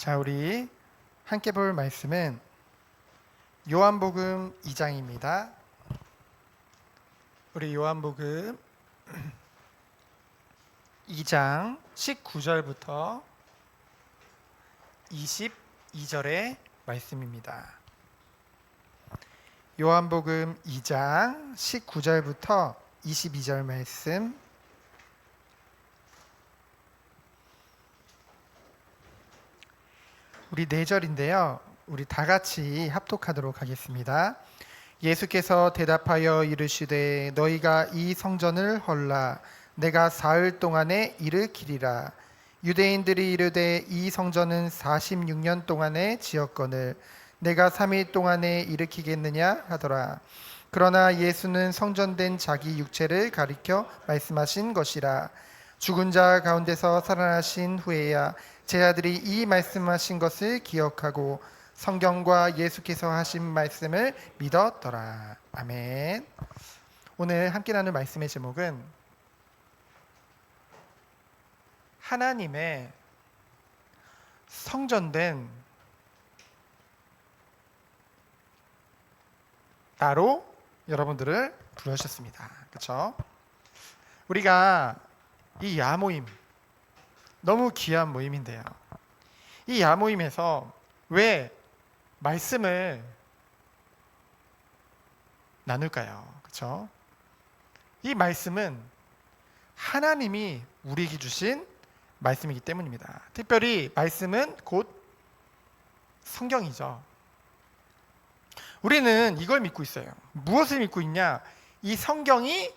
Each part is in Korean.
자, 우리 함께 볼 말씀은 요한복음 2장입니다. 우리 요한복음 2장 19절부터 22절의 말씀입니다. 요한복음 2장 19절부터 22절 말씀 우리 네 절인데요. 우리 다 같이 합독하도록 하겠습니다. 예수께서 대답하여 이르시되 너희가 이 성전을 헐라. 내가 사흘 동안에 일으키리라. 유대인들이 이르되 이 성전은 46년 동안에 지었거늘. 내가 3일 동안에 일으키겠느냐 하더라. 그러나 예수는 성전된 자기 육체를 가리켜 말씀하신 것이라. 죽은 자 가운데서 살아나신 후에야 제 아들이 이 말씀하신 것을 기억하고 성경과 예수께서 하신 말씀을 믿었더라. 아멘. 오늘 함께 나눌 말씀의 제목은 하나님의 성전된 나로 여러분들을 부르셨습니다. 그렇죠? 우리가 이 야모임 너무 귀한 모임인데요. 이 야모임에서 왜 말씀을 나눌까요? 그렇죠? 이 말씀은 하나님이 우리에게 주신 말씀이기 때문입니다. 특별히 말씀은 곧 성경이죠. 우리는 이걸 믿고 있어요. 무엇을 믿고 있냐? 이 성경이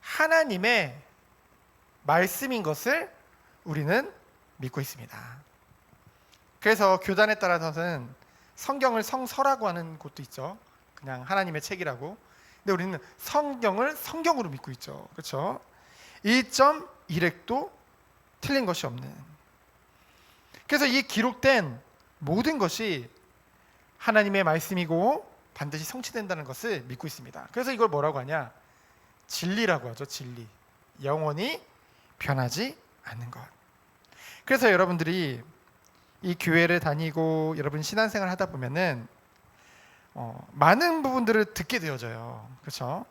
하나님의 말씀인 것을 우리는 믿고 있습니다. 그래서 교단에 따라서는 성경을 성서라고 하는 곳도 있죠. 그냥 하나님의 책이라고. 근데 우리는 성경을 성경으로 믿고 있죠. 그렇죠? 1.1핵도 틀린 것이 없는. 그래서 이 기록된 모든 것이 하나님의 말씀이고 반드시 성취된다는 것을 믿고 있습니다. 그래서 이걸 뭐라고 하냐? 진리라고 하죠. 진리. 영원히 변하지 않는 것. 그래서 여러분들이 이 교회를 다니고 여러분 신앙생활 하다 보면은 어, 많은 부분들을 듣게 되어져요. 그렇죠?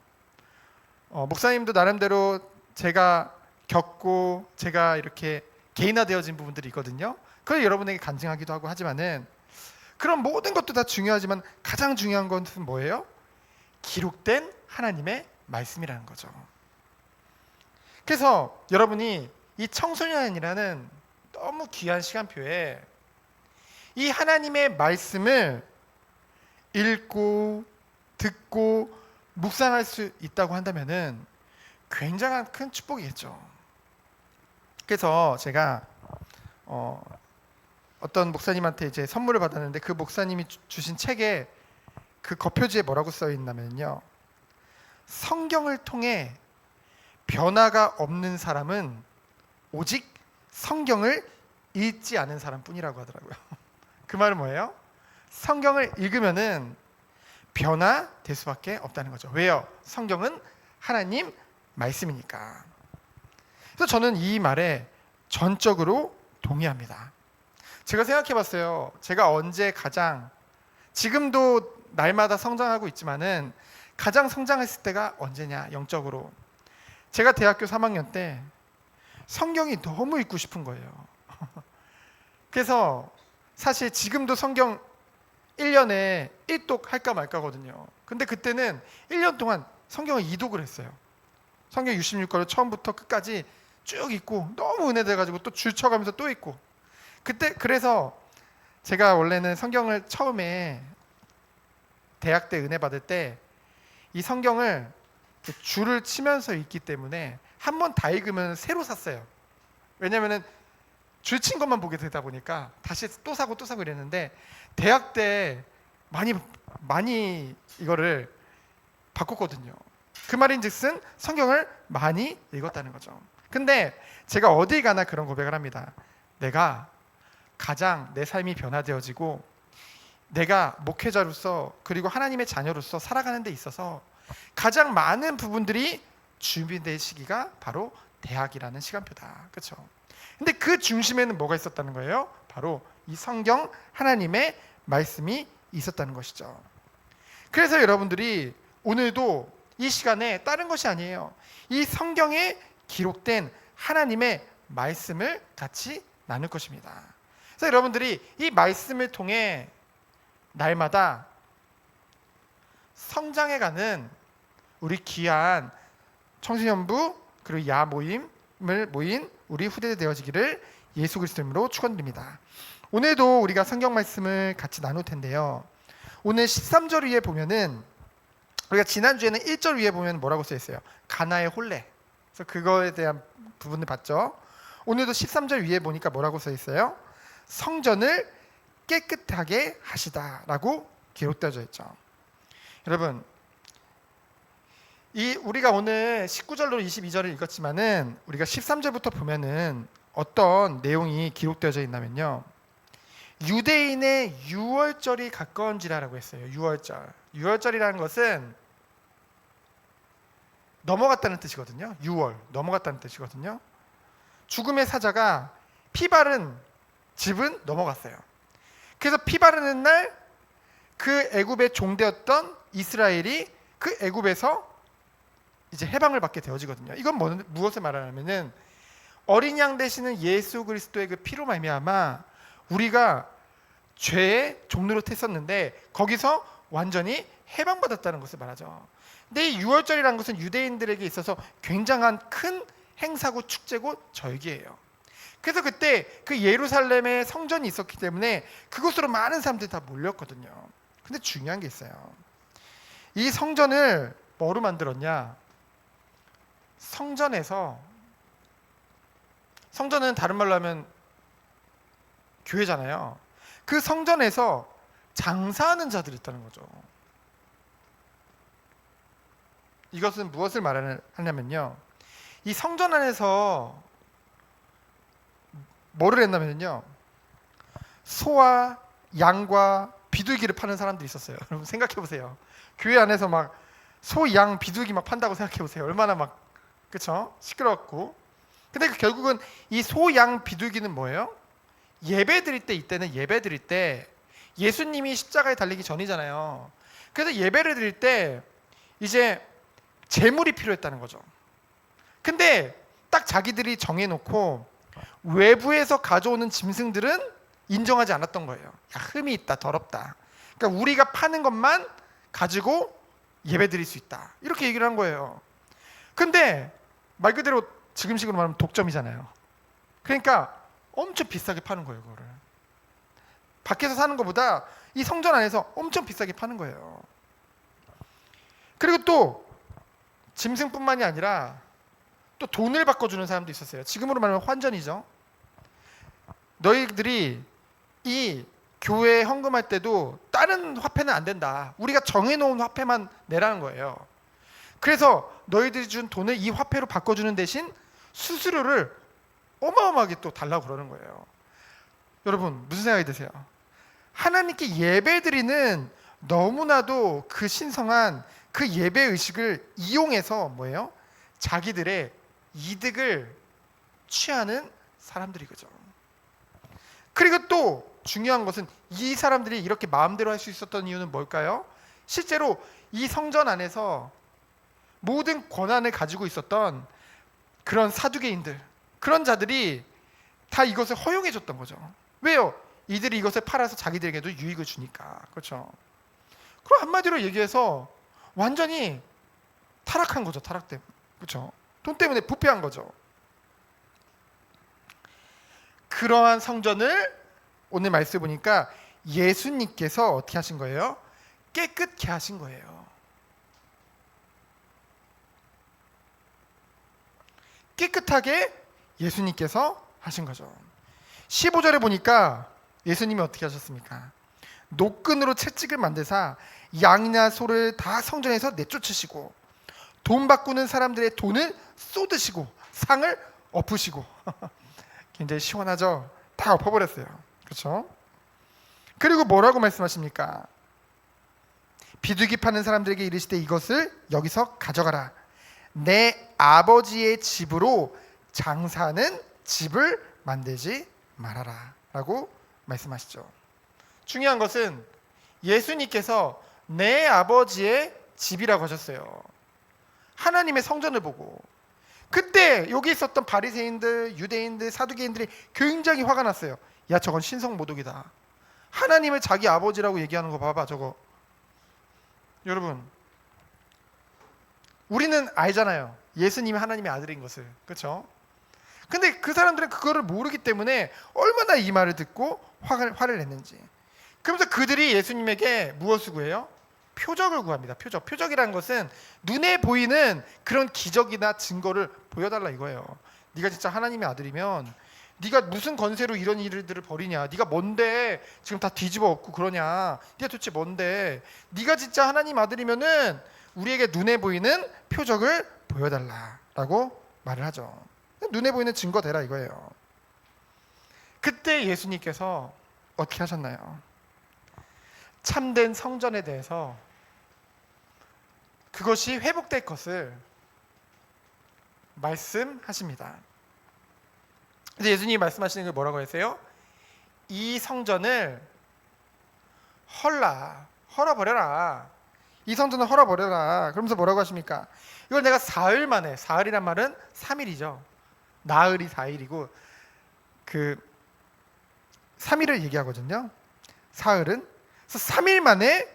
어, 목사님도 나름대로 제가 겪고 제가 이렇게 개인화되어진 부분들이 있거든요. 그걸 여러분에게 간증하기도 하고 하지만은 그런 모든 것도 다 중요하지만 가장 중요한 것은 뭐예요? 기록된 하나님의 말씀이라는 거죠. 그래서 여러분이 이 청소년이라는 너무 귀한 시간표에 이 하나님의 말씀을 읽고 듣고 묵상할 수 있다고 한다면은 굉장한 큰 축복이겠죠. 그래서 제가 어, 어떤 목사님한테 이제 선물을 받았는데 그 목사님이 주- 주신 책에 그 겉표지에 뭐라고 써 있냐면요. 성경을 통해 변화가 없는 사람은 오직 성경을 읽지 않은 사람뿐이라고 하더라고요. 그 말은 뭐예요? 성경을 읽으면은 변화될 수밖에 없다는 거죠. 왜요? 성경은 하나님 말씀이니까. 그래서 저는 이 말에 전적으로 동의합니다. 제가 생각해 봤어요. 제가 언제 가장 지금도 날마다 성장하고 있지만은 가장 성장했을 때가 언제냐? 영적으로. 제가 대학교 3학년 때 성경이 너무 읽고 싶은 거예요. 그래서 사실 지금도 성경 1년에 1독 할까 말까거든요. 근데 그때는 1년 동안 성경을 2독을 했어요. 성경 66권을 처음부터 끝까지 쭉 읽고 너무 은혜돼 가지고 또 줄쳐가면서 또 읽고 그때 그래서 제가 원래는 성경을 처음에 대학 때 은혜 받을 때 이 성경을 줄을 치면서 읽기 때문에 한 번 다 읽으면 새로 샀어요. 왜냐면은 줄친 것만 보게 되다 보니까 다시 또 사고 또 사고 이랬는데 대학 때 많이 많이 이거를 바꿨거든요. 그 말인즉슨 성경을 많이 읽었다는 거죠. 근데 제가 어디 가나 그런 고백을 합니다. 내가 가장 내 삶이 변화되어지고 내가 목회자로서 그리고 하나님의 자녀로서 살아가는 데 있어서 가장 많은 부분들이 준비될 시기가 바로 대학이라는 시간표다. 그렇죠? 근데 그 중심에는 뭐가 있었다는 거예요? 바로 이 성경 하나님의 말씀이 있었다는 것이죠. 그래서 여러분들이 오늘도 이 시간에 다른 것이 아니에요. 이 성경에 기록된 하나님의 말씀을 같이 나눌 것입니다. 그래서 여러분들이 이 말씀을 통해 날마다 성장해가는 우리 귀한 청소년부 그리고 야 모임을 모인 우리 후대 되어지기를 예수 그리스도 이름으로 축원드립니다. 오늘도 우리가 성경 말씀을 같이 나눌 텐데요. 오늘 13절 위에 보면은 우리가 지난주에는 1절 위에 보면 뭐라고 써 있어요? 가나의 혼례. 그래서 그거에 대한 부분을 봤죠. 오늘도 13절 위에 보니까 뭐라고 써 있어요? 성전을 깨끗하게 하시다라고 기록되어져 있죠. 여러분 이 우리가 오늘 19절로 22절을 읽었지만은 우리가 13절부터 보면은 어떤 내용이 기록되어져 있냐면요. 유대인의 유월절이 가까운지라라고 했어요. 유월절. 유월절이라는 것은 넘어갔다는 뜻이거든요. 유월 넘어갔다는 뜻이거든요. 죽음의 사자가 피 바른 집은 넘어갔어요. 그래서 피 바르는 날 그 애굽의 종되었던 이스라엘이 그 애굽에서 이제 해방을 받게 되어지거든요. 이건 뭐, 무엇을 말하냐면은 어린 양 되시는 예수 그리스도의 그 피로 말미암아 우리가 죄의 종로로 tes었는데 거기서 완전히 해방받았다는 것을 말하죠. 근데 이 6월절이라는 것은 유대인들에게 있어서 굉장한 큰 행사고 축제고 절기예요. 그래서 그때 그 예루살렘에 성전이 있었기 때문에 그곳으로 많은 사람들이 다 몰렸거든요. 근데 중요한 게 있어요. 이 성전을 뭐로 만들었냐? 성전에서 성전은 다른 말로 하면 교회잖아요. 그 성전에서 장사하는 자들이 있다는 거죠. 이것은 무엇을 말하냐면요. 이 성전 안에서 뭐를 했냐면요. 소와 양과 비둘기를 파는 사람들이 있었어요. 여러분 생각해 보세요. 교회 안에서 막 소, 양, 비둘기 막 판다고 생각해 보세요. 얼마나 막 그쵸? 시끄럽고. 근데 그 결국은 이 소, 양, 비둘기는 뭐예요? 예배 드릴 때 이때는 예배 드릴 때 예수님이 십자가에 달리기 전이잖아요. 그래서 예배를 드릴 때 이제 재물이 필요했다는 거죠. 근데 딱 자기들이 정해놓고 외부에서 가져오는 짐승들은 인정하지 않았던 거예요. 야, 흠이 있다, 더럽다. 그러니까 우리가 파는 것만 가지고 예배 드릴 수 있다. 이렇게 얘기를 한 거예요. 근데 말 그대로 지금식으로 말하면 독점이잖아요. 그러니까 엄청 비싸게 파는 거예요, 그거를. 밖에서 사는 것보다 이 성전 안에서 엄청 비싸게 파는 거예요. 그리고 또 짐승뿐만이 아니라 또 돈을 바꿔주는 사람도 있었어요. 지금으로 말하면 환전이죠. 너희들이 이 교회 헌금할 때도 다른 화폐는 안 된다. 우리가 정해놓은 화폐만 내라는 거예요. 그래서 너희들이 준 돈을 이 화폐로 바꿔주는 대신 수수료를 어마어마하게 또 달라고 그러는 거예요. 여러분 무슨 생각이 드세요? 하나님께 예배드리는 너무나도 그 신성한 그 예배 의식을 이용해서 뭐예요? 자기들의 이득을 취하는 사람들이 그죠. 그리고 또 중요한 것은 이 사람들이 이렇게 마음대로 할 수 있었던 이유는 뭘까요? 실제로 이 성전 안에서 모든 권한을 가지고 있었던 그런 사두개인들 그런 자들이 다 이것을 허용해 줬던 거죠. 왜요? 이들이 이것을 팔아서 자기들에게도 유익을 주니까. 그렇죠? 그럼 한마디로 얘기해서 완전히 타락한 거죠. 타락 때문에. 그렇죠? 돈 때문에 부패한 거죠. 그러한 성전을 오늘 말씀 보니까 예수님께서 어떻게 하신 거예요? 깨끗게 하신 거예요. 깨끗하게 예수님께서 하신 거죠. 15절에 보니까 예수님이 어떻게 하셨습니까? 노끈으로 채찍을 만드사 양이나 소를 다 성전에서 내쫓으시고 돈 바꾸는 사람들의 돈을 쏟으시고 상을 엎으시고 굉장히 시원하죠? 다 엎어버렸어요. 그렇죠? 그리고 뭐라고 말씀하십니까? 비둘기 파는 사람들에게 이르시되 이것을 여기서 가져가라. 내 아버지의 집으로 장사하는 집을 만들지 말아라 라고 말씀하시죠. 중요한 것은 예수님께서 내 아버지의 집이라고 하셨어요. 하나님의 성전을 보고 그때 여기 있었던 바리새인들, 유대인들, 사두개인들이 굉장히 화가 났어요. 야, 저건 신성 모독이다. 하나님을 자기 아버지라고 얘기하는 거 봐봐, 저거. 여러분, 우리는 알잖아요. 예수님이 하나님의 아들인 것을. 그렇죠? 근데 그 사람들은 그거를 모르기 때문에 얼마나 이 말을 듣고 화를, 화를 냈는지. 그러면서 그들이 예수님에게 무엇을 구해요? 표적을 구합니다. 표적. 표적이라는 것은 눈에 보이는 그런 기적이나 증거를 보여달라 이거예요. 네가 진짜 하나님의 아들이면 네가 무슨 건세로 이런 일들을 벌이냐? 네가 뭔데 지금 다 뒤집어 엎고 그러냐? 네가 도대체 뭔데? 네가 진짜 하나님 아들이면은 우리에게 눈에 보이는 표적을 보여달라라고 말을 하죠. 눈에 보이는 증거 대라 이거예요. 그때 예수님께서 어떻게 하셨나요? 참된 성전에 대해서 그것이 회복될 것을 말씀하십니다. 예수님이 말씀하시는 게 뭐라고 했어요? 이 성전을 헐라 헐어버려라. 이 성전을 헐어버려라. 그러면서 뭐라고 하십니까? 이걸 내가 사흘 만에 사흘이란 말은 3일이죠. 나흘이 4일이고 그 3일을 얘기하거든요. 사흘은 그래서 3일 만에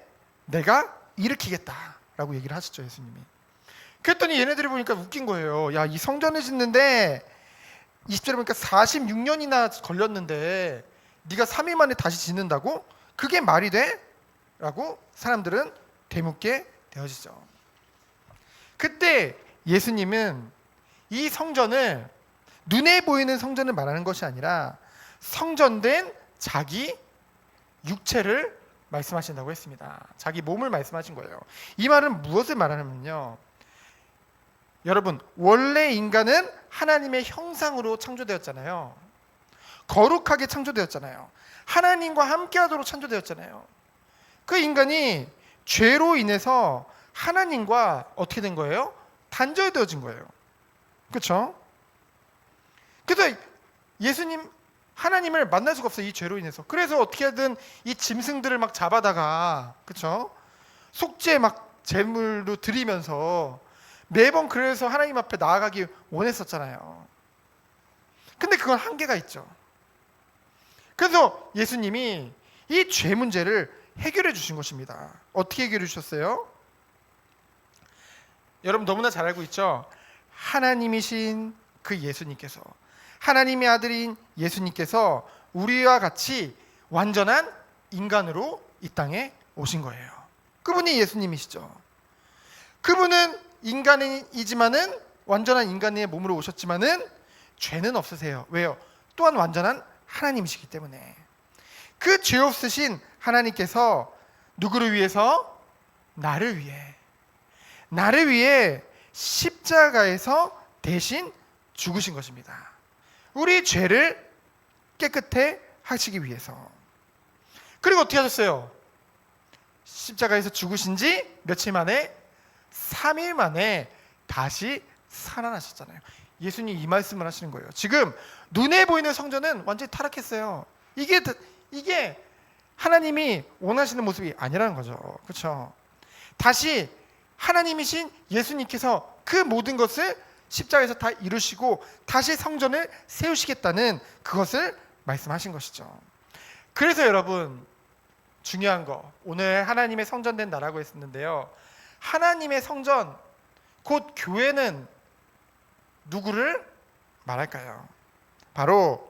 내가 일으키겠다라고 얘기를 하시죠 예수님이. 그랬더니 얘네들이 보니까 웃긴 거예요. 야 이 성전을 짓는데 20절에 보니까 46년이나 걸렸는데 네가 3일 만에 다시 짓는다고? 그게 말이 돼? 라고 사람들은 되묻게 되어지죠. 그때 예수님은 이 성전을 눈에 보이는 성전을 말하는 것이 아니라 성전된 자기 육체를 말씀하신다고 했습니다. 자기 몸을 말씀하신 거예요. 이 말은 무엇을 말하냐면요. 여러분, 원래 인간은 하나님의 형상으로 창조되었잖아요. 거룩하게 창조되었잖아요. 하나님과 함께 하도록 창조되었잖아요. 그 인간이 죄로 인해서 하나님과 어떻게 된 거예요? 단절되어진 거예요. 그렇죠? 그래서 예수님 하나님을 만날 수가 없어요. 이 죄로 인해서. 그래서 어떻게든 이 짐승들을 막 잡아다가 그렇죠? 속죄 막 제물로 드리면서 매번 그래서 하나님 앞에 나아가기 원했었잖아요. 근데 그건 한계가 있죠. 그래서 예수님이 이 죄 문제를 해결해 주신 것입니다. 어떻게 해결해 주셨어요? 여러분 너무나 잘 알고 있죠? 하나님이신 그 예수님께서 하나님의 아들인 예수님께서 우리와 같이 완전한 인간으로 이 땅에 오신 거예요. 그분이 예수님이시죠. 그분은 인간이지만은 완전한 인간의 몸으로 오셨지만은 죄는 없으세요. 왜요? 또한 완전한 하나님이시기 때문에 그 죄 없으신 하나님께서 누구를 위해서 나를 위해 나를 위해 십자가에서 대신 죽으신 것입니다. 우리 죄를 깨끗해 하시기 위해서. 그리고 어떻게 하셨어요? 십자가에서 죽으신 지 며칠 만에 3일 만에 다시 살아나셨잖아요. 예수님 이 말씀을 하시는 거예요. 지금 눈에 보이는 성전은 완전히 타락했어요. 이게 이게 하나님이 원하시는 모습이 아니라는 거죠. 그렇죠? 다시 하나님이신 예수님께서 그 모든 것을 십자가에서 다 이루시고 다시 성전을 세우시겠다는 그것을 말씀하신 것이죠. 그래서 여러분 중요한 거 오늘 하나님의 성전된 나라고 했었는데요. 하나님의 성전 곧 교회는 누구를 말할까요? 바로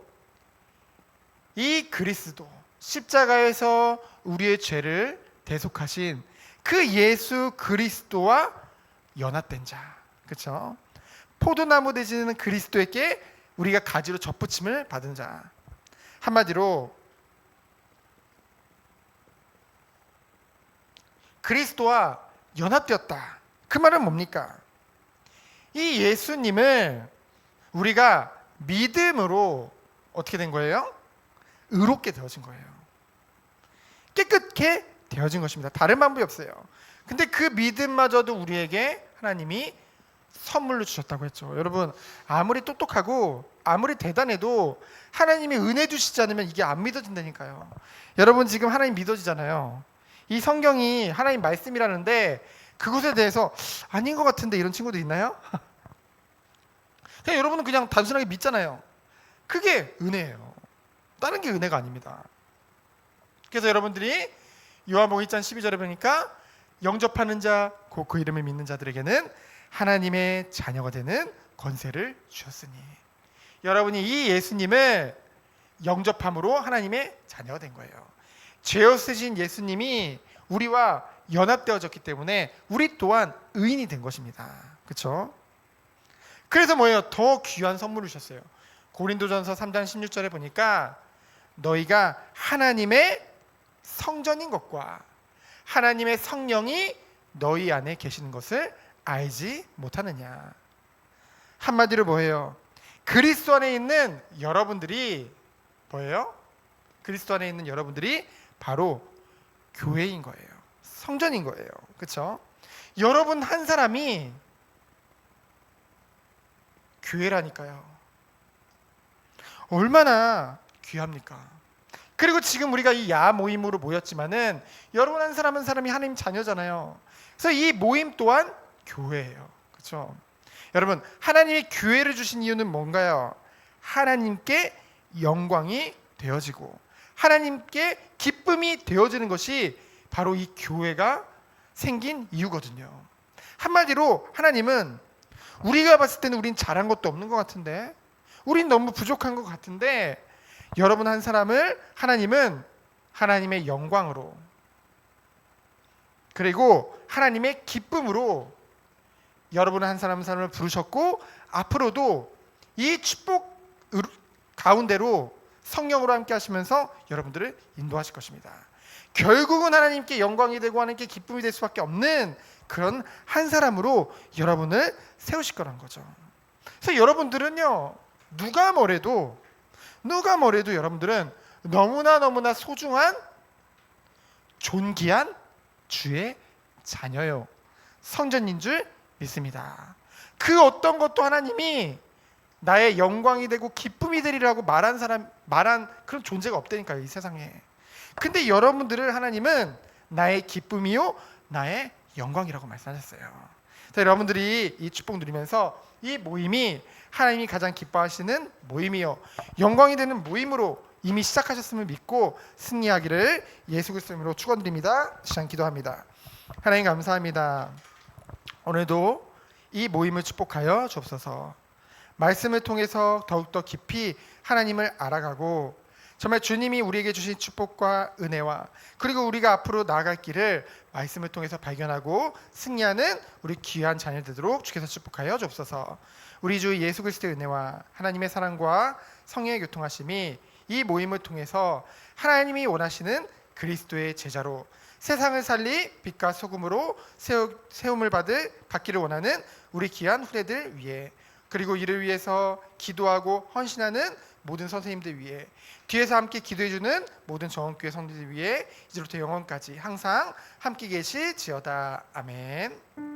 이 그리스도 십자가에서 우리의 죄를 대속하신 그 예수 그리스도와 연합된 자. 그렇죠? 포도나무 되시는 그리스도에게 우리가 가지로 접붙임을 받은 자. 한마디로 그리스도와 연합되었다. 그 말은 뭡니까? 이 예수님을 우리가 믿음으로 어떻게 된 거예요? 의롭게 되어진 거예요. 깨끗게 되어진 것입니다. 다른 방법이 없어요. 근데 그 믿음마저도 우리에게 하나님이 선물로 주셨다고 했죠. 여러분 아무리 똑똑하고 아무리 대단해도 하나님이 은혜 주시지 않으면 이게 안 믿어진다니까요. 여러분 지금 하나님 믿어지잖아요. 이 성경이 하나님 말씀이라는데 그것에 대해서 아닌 것 같은데 이런 친구도 있나요? 그냥 여러분은 그냥 단순하게 믿잖아요. 그게 은혜예요. 다른 게 은혜가 아닙니다. 그래서 여러분들이 요한복음 1장 12절에 보니까 영접하는 자, 곧 그 이름을 믿는 자들에게는 하나님의 자녀가 되는 권세를 주셨으니 여러분이 이 예수님을 영접함으로 하나님의 자녀가 된 거예요. 죄 없으신 예수님이 우리와 연합되어졌기 때문에 우리 또한 의인이 된 것입니다. 그렇죠? 그래서 뭐예요? 더 귀한 선물을 주셨어요. 고린도전서 3장 16절에 보니까 너희가 하나님의 성전인 것과 하나님의 성령이 너희 안에 계시는 것을 알지 못하느냐. 한마디로 뭐예요? 그리스도 안에 있는 여러분들이 뭐예요? 그리스도 안에 있는 여러분들이 바로 교회인 거예요. 성전인 거예요. 그렇죠? 여러분 한 사람이 교회라니까요. 얼마나 귀합니까? 그리고 지금 우리가 이 야 모임으로 모였지만은 여러분 한 사람 한 사람이 하나님 자녀잖아요. 그래서 이 모임 또한 교회예요. 그렇죠? 여러분 하나님이 교회를 주신 이유는 뭔가요? 하나님께 영광이 되어지고 하나님께 기쁨이 되어지는 것이 바로 이 교회가 생긴 이유거든요. 한마디로 하나님은 우리가 봤을 때는 우린 잘한 것도 없는 것 같은데 우린 너무 부족한 것 같은데 여러분 한 사람을 하나님은 하나님의 영광으로 그리고 하나님의 기쁨으로 여러분 한 사람 한 사람을 부르셨고 앞으로도 이 축복 가운데로 성령으로 함께 하시면서 여러분들을 인도하실 것입니다. 결국은 하나님께 영광이 되고 하나님께 기쁨이 될 수밖에 없는 그런 한 사람으로 여러분을 세우실 거란 거죠. 그래서 여러분들은요 누가 뭐래도 누가 뭐래도 여러분들은 너무나 너무나 소중한 존귀한 주의 자녀요 성전인 줄 믿습니다. 그 어떤 것도 하나님이 나의 영광이 되고 기쁨이 되리라고 말한 사람 말한 그런 존재가 없다니까요 이 세상에. 근데 여러분들을 하나님은 나의 기쁨이요 나의 영광이라고 말씀하셨어요. 자, 여러분들이 이 축복 누리면서 이 모임이 하나님이 가장 기뻐하시는 모임이요 영광이 되는 모임으로 이미 시작하셨음을 믿고 승리하기를 예수 그리스도로 축원드립니다. 시간 기도합니다. 하나님 감사합니다. 오늘도 이 모임을 축복하여 주옵소서. 말씀을 통해서 더욱더 깊이 하나님을 알아가고 정말 주님이 우리에게 주신 축복과 은혜와 그리고 우리가 앞으로 나아갈 길을 말씀을 통해서 발견하고 승리하는 우리 귀한 자녀 되도록 주께서 축복하여 주옵소서. 우리 주 예수 그리스도의 은혜와 하나님의 사랑과 성령의 교통하심이 이 모임을 통해서 하나님이 원하시는 그리스도의 제자로 세상을 살리 빛과 소금으로 세움을 받을 갖기를 원하는 우리 귀한 후대들 위해 그리고 이를 위해서 기도하고 헌신하는 모든 선생님들 위해 뒤에서 함께 기도해주는 모든 정원교회 성도들 위해 이제부터 영원까지 항상 함께 계실지어다 아멘.